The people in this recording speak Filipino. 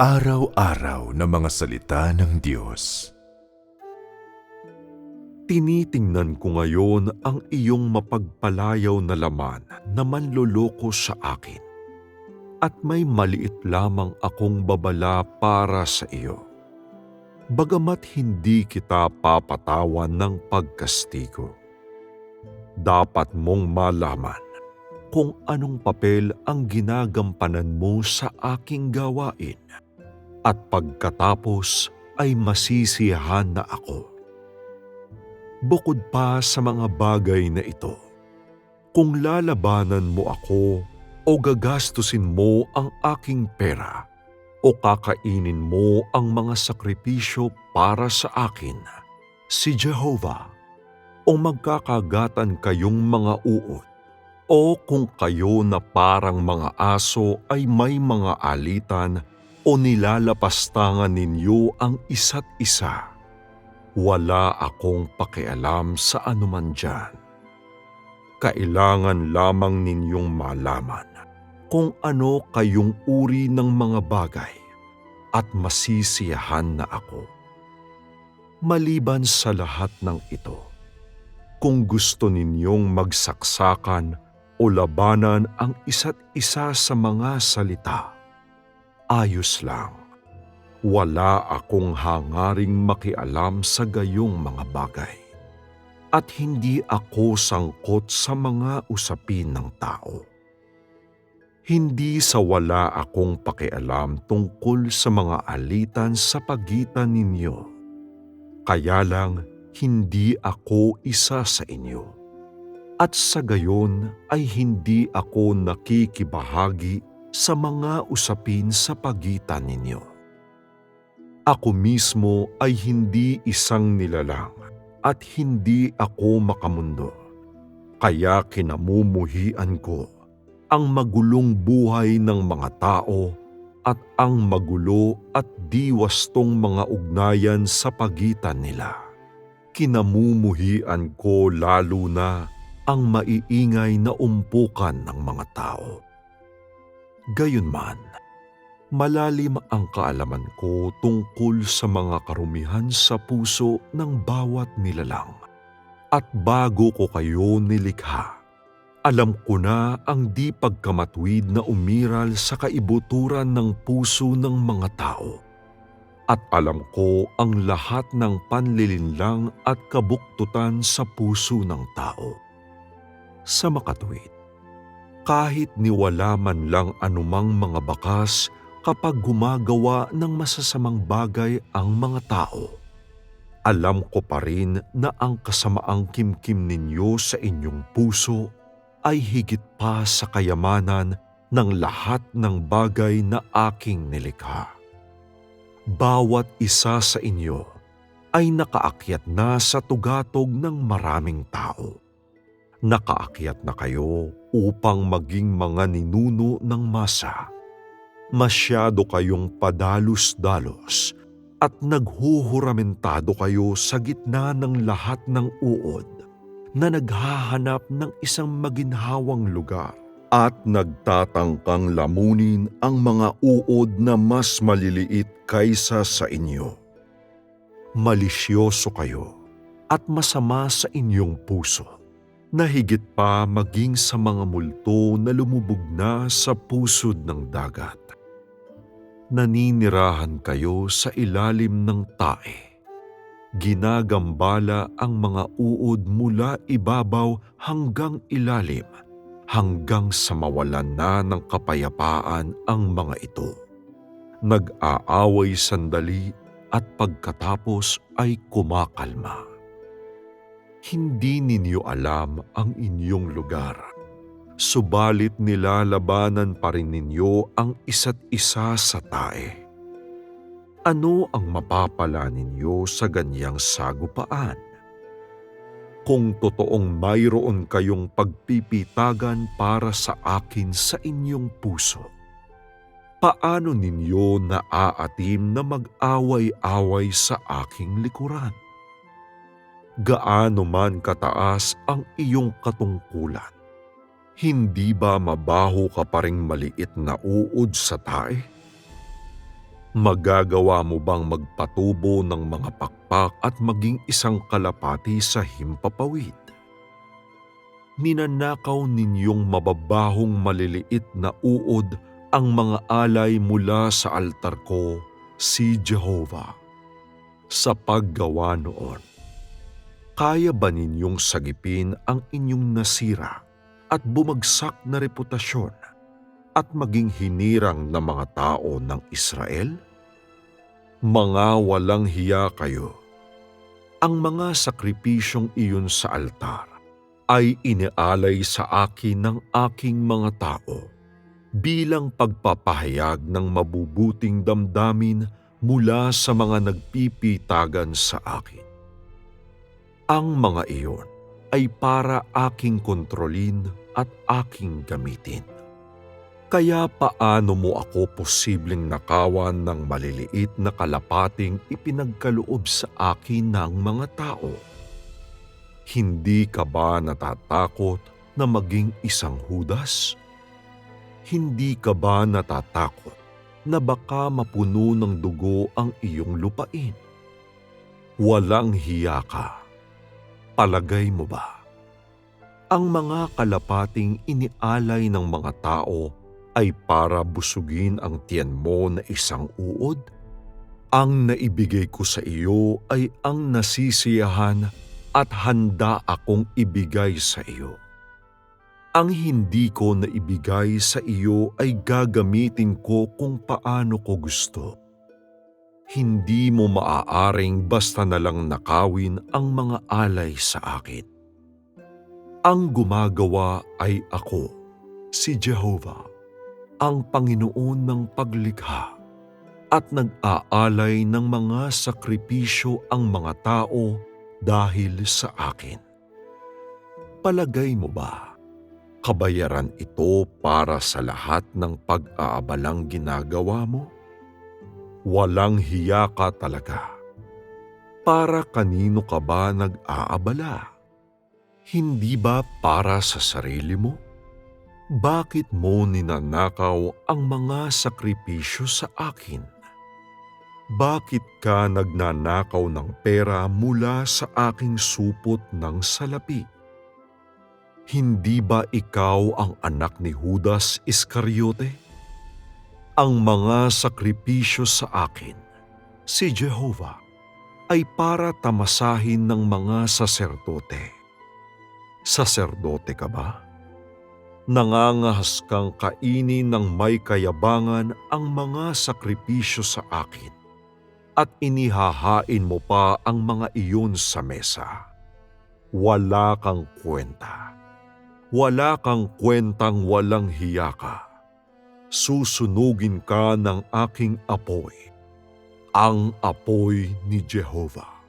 Araw-araw na mga salita ng Diyos. Tinitingnan ko ngayon ang iyong mapagpalayaw na laman na manloloko sa akin. At may maliit lamang akong babala para sa iyo. Bagamat hindi kita papatawan ng pagkastigo. Dapat mong malaman kung anong papel ang ginagampanan mo sa aking gawain. At pagkatapos ay masisiyahan na ako. Bukod pa sa mga bagay na ito, kung lalabanan mo ako o gagastusin mo ang aking pera o kakainin mo ang mga sakripisyo para sa akin, si Jehovah, o magkakagatan kayong mga uod, o kung kayo na parang mga aso ay may mga alitan o nilalapastangan ninyo ang isa't isa, wala akong pakialam sa anuman dyan. Kailangan lamang ninyong malaman kung ano kayong uri ng mga bagay at masisiyahan na ako. Maliban sa lahat ng ito, kung gusto ninyong magsaksakan o labanan ang isa't isa sa mga salita, ayos lang. Wala akong hangaring makialam sa gayong mga bagay. At hindi ako sangkot sa mga usapin ng tao. Hindi sa wala akong pakialam tungkol sa mga alitan sa pagitan ninyo. Kaya lang hindi ako isa sa inyo. At sa gayon ay hindi ako nakikibahagi sa mga usapin sa pagitan ninyo. Ako mismo ay hindi isang nilalang at hindi ako makamundo. Kaya kinamumuhian ko ang magulong buhay ng mga tao at ang magulo at diwastong mga ugnayan sa pagitan nila. Kinamumuhian ko lalo na ang maiingay na umpukan ng mga tao. Gayunman, malalim ang kaalaman ko tungkol sa mga karumihan sa puso ng bawat nilalang. At bago ko kayo nilikha, alam ko na ang di pagkamatwid na umiral sa kaibuturan ng puso ng mga tao. At alam ko ang lahat ng panlilinlang at kabuktutan sa puso ng tao. Sa makatwid, kahit niwala man lang anumang mga bakas kapag gumagawa ng masasamang bagay ang mga tao. Alam ko pa rin na ang kasamaang kimkim ninyo sa inyong puso ay higit pa sa kayamanan ng lahat ng bagay na aking nilikha. Bawat isa sa inyo ay nakaakyat na sa tugatog ng maraming tao nakaakyat na kayo upang maging mga ninuno ng masa. Masyado kayong padalos-dalos at naghuhuramentado kayo sa gitna ng lahat ng uod na naghahanap ng isang maginhawang lugar at nagtatangkang lamunin ang mga uod na mas maliliit kaysa sa inyo. Malisyoso kayo at masama sa inyong puso na higit pa maging sa mga multo na lumubog na sa pusod ng dagat. Naninirahan kayo sa ilalim ng tae. Ginagambala ang mga uod mula ibabaw hanggang ilalim, hanggang sa mawalan na ng kapayapaan ang mga ito. Nag-aaway sandali at pagkatapos ay kumakalma hindi ninyo alam ang inyong lugar. Subalit nilalabanan pa rin ninyo ang isa't isa sa tae. Ano ang mapapala ninyo sa ganyang sagupaan? Kung totoong mayroon kayong pagpipitagan para sa akin sa inyong puso, paano ninyo naaatim na mag-away-away sa aking likuran? Gaano man kataas ang iyong katungkulan. Hindi ba mabaho ka pa ring maliit na uod sa tae? Magagawa mo bang magpatubo ng mga pakpak at maging isang kalapati sa himpapawid? Ninanakaw ninyong mababahong maliliit na uod ang mga alay mula sa altar ko, si Jehovah. Sa paggawa noon, kaya ba ninyong sagipin ang inyong nasira at bumagsak na reputasyon at maging hinirang na mga tao ng Israel? Mga walang hiya kayo. Ang mga sakripisyong iyon sa altar ay inialay sa akin ng aking mga tao bilang pagpapahayag ng mabubuting damdamin mula sa mga nagpipitagan sa akin. Ang mga iyon ay para aking kontrolin at aking gamitin. Kaya paano mo ako posibleng nakawan ng maliliit na kalapating ipinagkaloob sa akin ng mga tao? Hindi ka ba natatakot na maging isang hudas? Hindi ka ba natatakot na baka mapuno ng dugo ang iyong lupain? Walang hiya ka. Palagay mo ba? Ang mga kalapating inialay ng mga tao ay para busugin ang tiyan mo na isang uod? Ang naibigay ko sa iyo ay ang nasisiyahan at handa akong ibigay sa iyo. Ang hindi ko na ibigay sa iyo ay gagamitin ko kung paano ko gusto. Hindi mo maaaring basta na lang nakawin ang mga alay sa akin. Ang gumagawa ay ako, si Jehovah, ang Panginoon ng paglikha at nag-aalay ng mga sakripisyo ang mga tao dahil sa akin. Palagay mo ba, kabayaran ito para sa lahat ng pag-aabalang ginagawa mo? Walang hiya ka talaga. Para kanino ka ba nag-aabala? Hindi ba para sa sarili mo? Bakit mo ninanakaw ang mga sakripisyo sa akin? Bakit ka nagnanakaw ng pera mula sa aking supot ng salapi? Hindi ba ikaw ang anak ni Judas Iscariote? Ang mga sakripisyo sa akin, si Jehovah, ay para tamasahin ng mga saserdote. Saserdote ka ba? Nangangahas kang kainin ng may kayabangan ang mga sakripisyo sa akin at inihahain mo pa ang mga iyon sa mesa. Wala kang kwenta. Wala kang kwentang walang hiya ka. Susunugin ka ng aking apoy, ang apoy ni Jehovah.